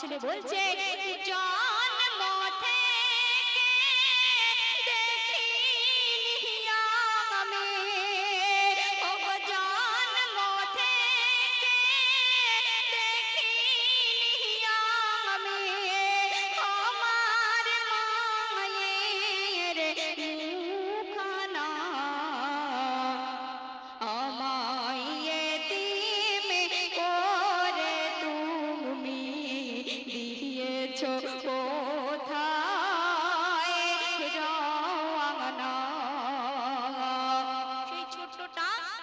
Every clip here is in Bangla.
ছেলে বলছে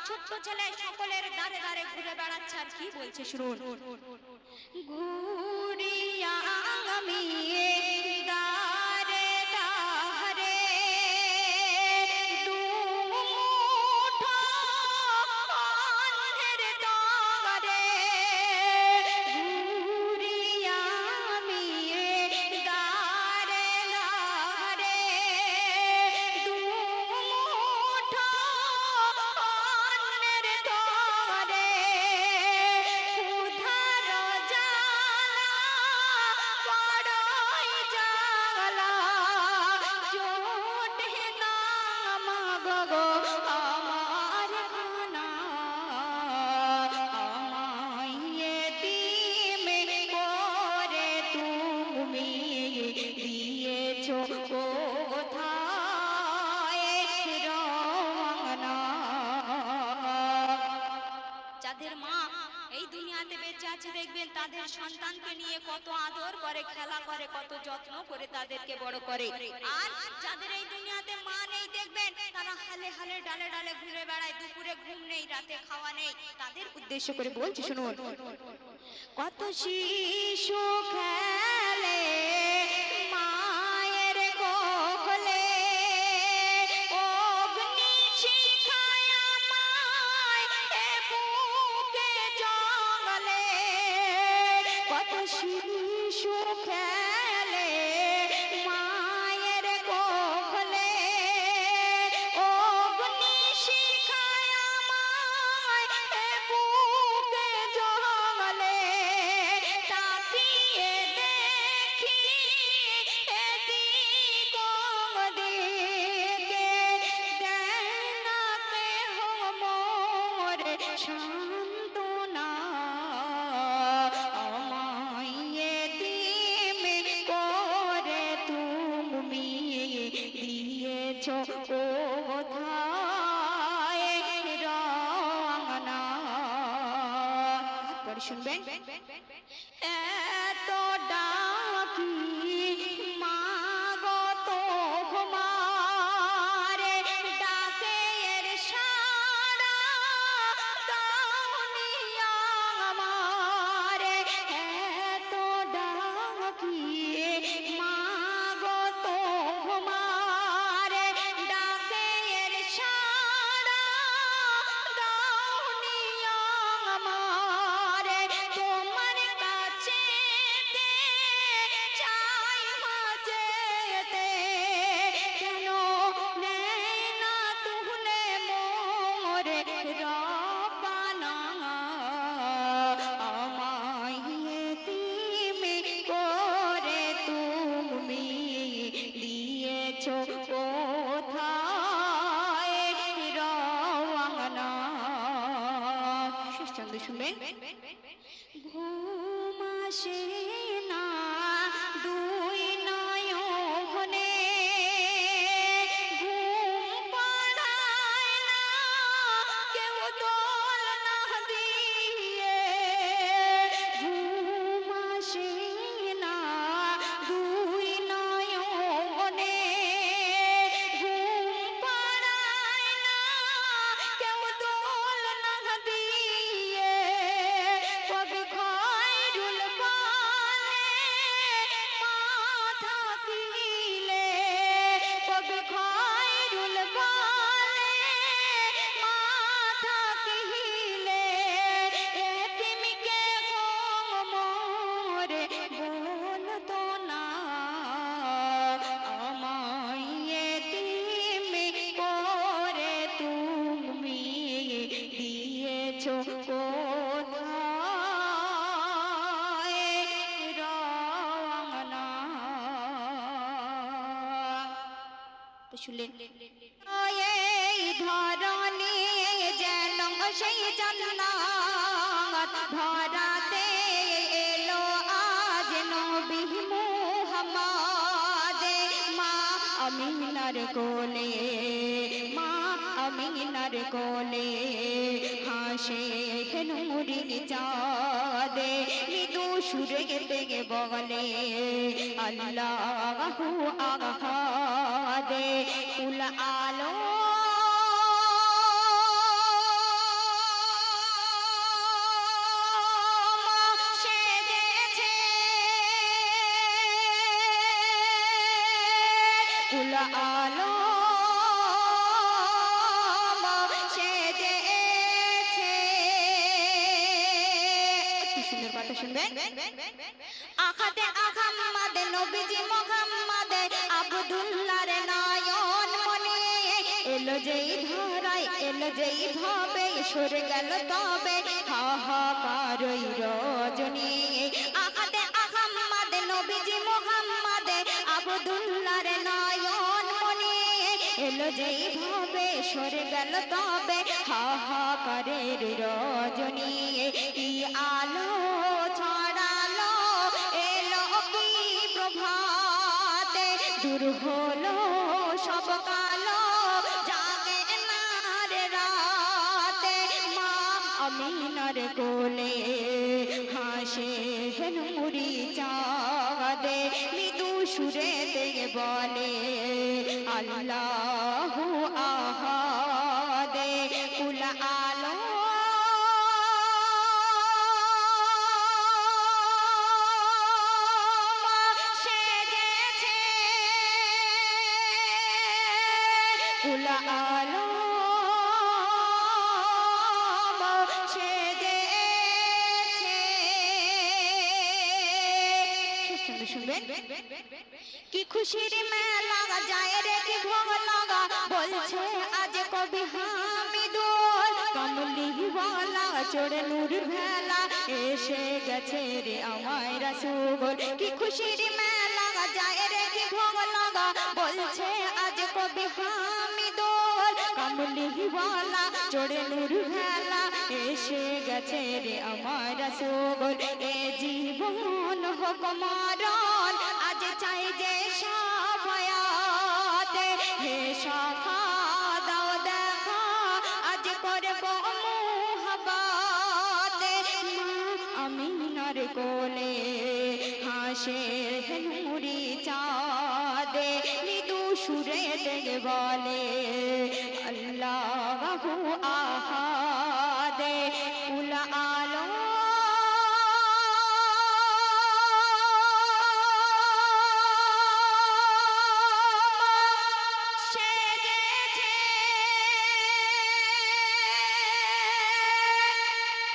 ছোট্ট ছেলে সকলের দাঁড়ে দাঁড়ে ঘুরে বেড়াচ্ছে আর কি বলছে শুনুন। ঘুরিয়া আমি তুমি দিয়েছ কোথায় যাদের মা এই দুনিয়াতে বেঁচে আছে, দেখবেন তাদের সন্তানকে নিয়ে কত আদর করে, খেলা করে, কত যত্ন করে তাদেরকে বড় করে। আর যাদের এই দুনিয়াতে মা নেই, দেখবেন তারা হালে হালে, ডালে ডালে ঘুরে বেড়ায়, দুপুরে ঘুম নেই, রাতে খাওয়া নেই। তাদের উদ্দেশ্য করে বলছি, শুনুন। কত শিশু খেলে শিখা মোর সান্ত্বনা। আমায় এতিমে করে তুমি দিয়েছ কোথায় রওনা। তারপরে শুনবেন এত ডাকি দিয়েছ কোথায় রওনা শেষচন্দ্র শুনবেন? শুনলেন এই ধরনে যেন সেই জান্নাত ধরাতে এলো আজ আমিনার কোলে, মা আমিনার কোলে হাসে নুরি চাঁদে। সুরে গেতে গে বগলে আল্লাহু আহাদে কুল আলো। আলো। আখাতে আহাম্মাদে নবীজি মোহাম্মদে আব্দুল্লাহর নয়ন মনে। এলো যেই ধরাই এলো যেই ভাবে, সরে গেল তবে, হাহাকার ওই রজনী। আখাতে আহাম্মাদে নবীজি মোহাম্মদে আব্দুল্লাহর নয়ন মনে। এলো যেই ভাবে, সরে গেল তবে, হাহাকারের রজনী। কি আলো দূর হলো, সব কালো, জাগে নার রাতে। মা আমিনার কোলে হাসে নুরি চাঁদে, মৃদু সুরে থেকে বলে, আল্লাহ আহাদে। শুনবেন কি খুশির মেলা যায় রে, কি ভোগ লাগা? বলছে আজ কবি হামিদুল কমলি ওয়ালা চড়ে নূর ভেলা এসে গেছে রে আমায় রাসূল। কি খুশির মেলা যায় রে, কি ভোগ লাগা? বলছে আজ কবি হামিদুল কমলি ওয়ালা চড়ে নূর ভেলা এসে গেছে রে আমার রাসূল এ জীবন হোক মারণ, আজ চাই যে সাফায়াতে হে শাখা দাও দেখা, আজ করব মুহাবাতে মা আমিনার কোলে হাসে নুরি চাঁদে, মৃদু সুরে দেগে বলে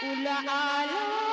কুল